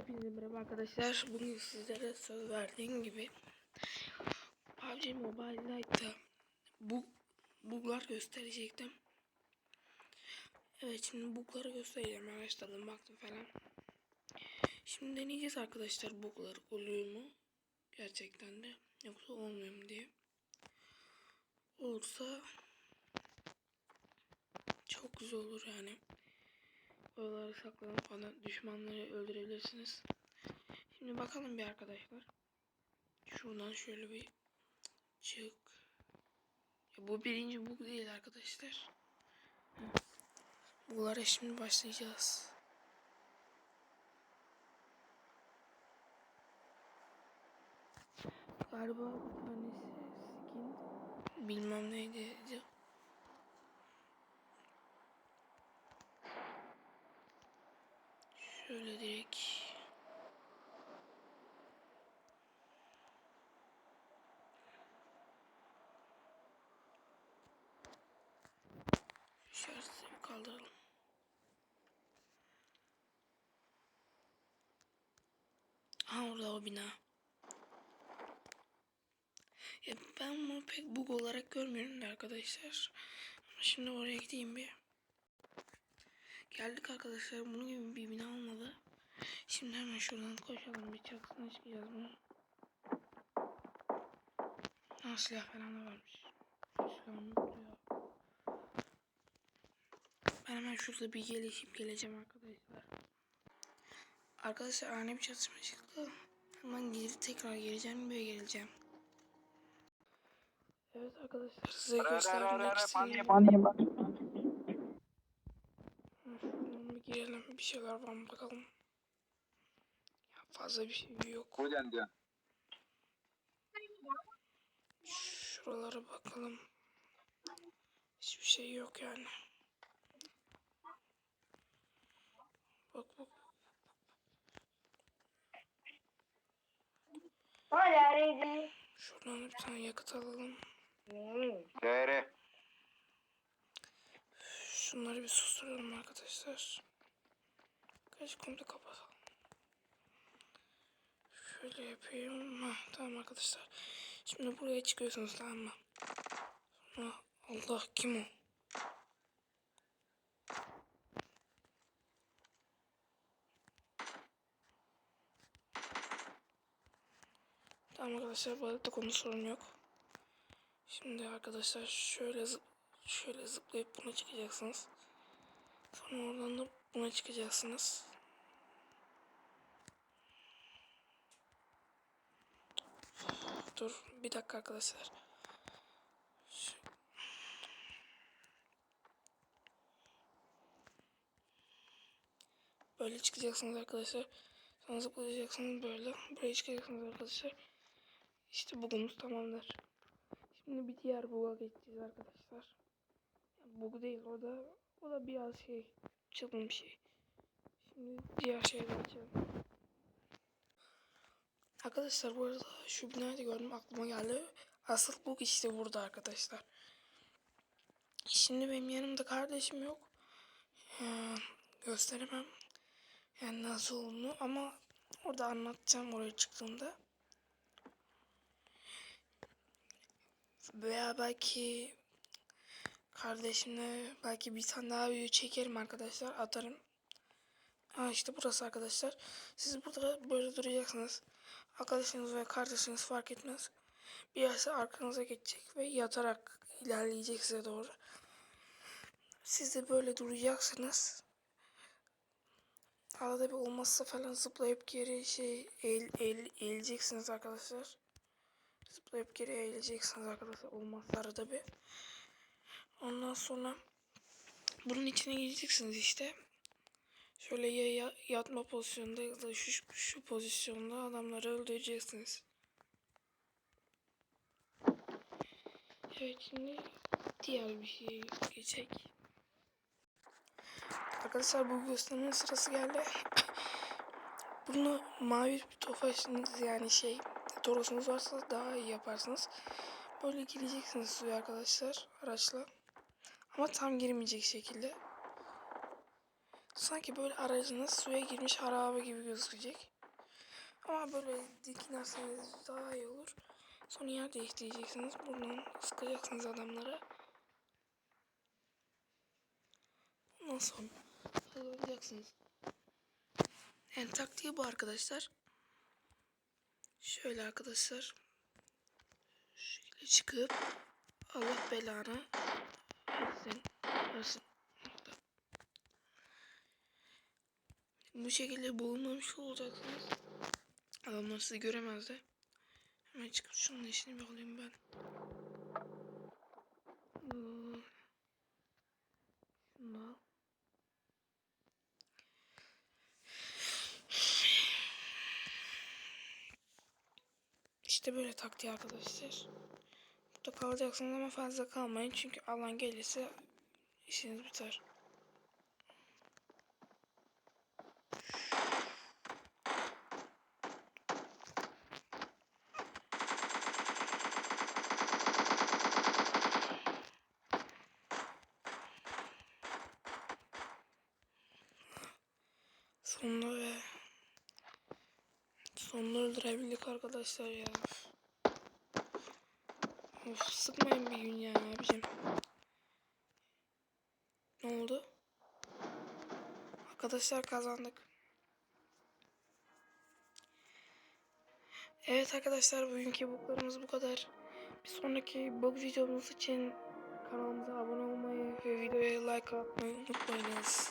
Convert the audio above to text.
Hepinize merhaba arkadaşlar. Bugün sizlere söz verdiğim gibi PUBG Mobile Lite'da bu buglar gösterecektim. Evet şimdi bugları göstereceğim. Araştırdım baktım falan. Şimdi deneyeceğiz arkadaşlar buglar oluyor mu? Gerçekten de yoksa olmuyor mu diye. Olursa çok güzel olur yani. Oraları saklanıp falan düşmanları öldürebilirsiniz. Şimdi bakalım bir arkadaşlar. Şuradan şöyle bir çık. Ya bu birinci bug değil arkadaşlar. Buglara şimdi başlayacağız. Galiba bir tanesi skin bilmem neydi. Şöyle direkt bir kaldıralım. Ha orada o bina. Ya ben bunu pek bug olarak görmüyorum da arkadaşlar. Şimdi oraya gideyim bir. Geldik arkadaşlar. Bunun gibi bir bina olmadı. Şimdi hemen şuradan koşalım. Bir çatısına çıkacağız bunu. Ha silah falan da varmış. Silahım yoktu ya. Ben hemen şurada bir gelişip geleceğim arkadaşlar. Arkadaşlar ani bir çatışma çıktı. Hemen geri tekrar geleceğim ve geleceğim. Evet arkadaşlar size göstermek istediğim. Şuradan bir girelim bir şeyler var mı bakalım. Ya fazla bir şey yok. Kocan diyor. Şuralara bakalım. Hiçbir şey yok yani. Bak bak. Reyes. Şuradan bir tane yakıt alalım. TR. Şunları bir susturalım arkadaşlar. Kaç komple kapatalım. Şöyle yapayım. Ha, tamam arkadaşlar. Şimdi buraya çıkıyorsunuz tamam mı? Allah kim o? Tamam arkadaşlar bu arada konu sorun yok. Şimdi arkadaşlar şöyle zıp şöyle zıplayıp buna çıkacaksınız. Sonra oradan da buna çıkacaksınız. Dur bir dakika arkadaşlar. Böyle çıkacaksınız arkadaşlar. Sonra zıplayacaksınız böyle. Buraya çıkacaksınız arkadaşlar. İşte bugünümüz tamamdır. Şimdi bir diğer bug'a geçeceğiz arkadaşlar. Yani bug değil o da o da biraz şey çılgın bir şey. Şimdi diğer şeye geçelim. Arkadaşlar bu arada şu binayı gördüm aklıma geldi. Asıl bug işte burada arkadaşlar. Şimdi benim yanımda kardeşim yok. Ee, gösteremem. Yani nasıl olduğunu ama orada anlatacağım oraya çıktığımda. Veya belki kardeşimle belki bir tane daha video çekerim arkadaşlar atarım. Ha işte burası arkadaşlar. Siz burada böyle duracaksınız. Arkadaşınız ve kardeşiniz fark etmez. Bir yerse arkanıza geçecek ve yatarak ilerleyecek size doğru. Siz de böyle duracaksınız. Arada bir olmazsa falan zıplayıp geri şey eğil, eğil, eğileceksiniz arkadaşlar. Zıplayıp geri eğileceksiniz arkadaşlar. Olmazsa arada bir. Ondan sonra bunun içine gireceksiniz işte. Şöyle ya, ya- yatma pozisyonunda ya da şu, şu pozisyonda adamları öldüreceksiniz. Evet şimdi diğer bir şey geçecek. Arkadaşlar bu gösterinin sırası geldi. Bunu mavi bir tofaşınız yani şey Toros'unuz varsa daha iyi yaparsınız. Böyle gireceksiniz suya arkadaşlar araçla. Ama tam girmeyecek şekilde. Sanki böyle aracınız suya girmiş harabe gibi gözükecek. Ama böyle dikinerseniz daha iyi olur. Sonra yer değiştireceksiniz. Buradan sıkacaksınız adamlara. Ondan sonra alacaksınız. Yani taktiği bu arkadaşlar. Şöyle arkadaşlar. Şekilde çıkıp Allah belanı versin. versin. Bu şekilde bulunmamış olacaksınız. Adamlar sizi göremezler. Hemen çıkıp şunun işini bir alayım ben. Şunu. İşte böyle taktiği arkadaşlar. Burada kalacaksınız ama fazla kalmayın çünkü alan gelirse işiniz biter. Sonunda ve sonunda öldürebildik arkadaşlar ya. Of sıkmayın bir gün ya abicim. Ne oldu? Arkadaşlar kazandık. Evet arkadaşlar bugünkü buglarımız bu kadar. Bir sonraki bug videomuz için kanalımıza abone olmayı ve videoya like atmayı unutmayınız.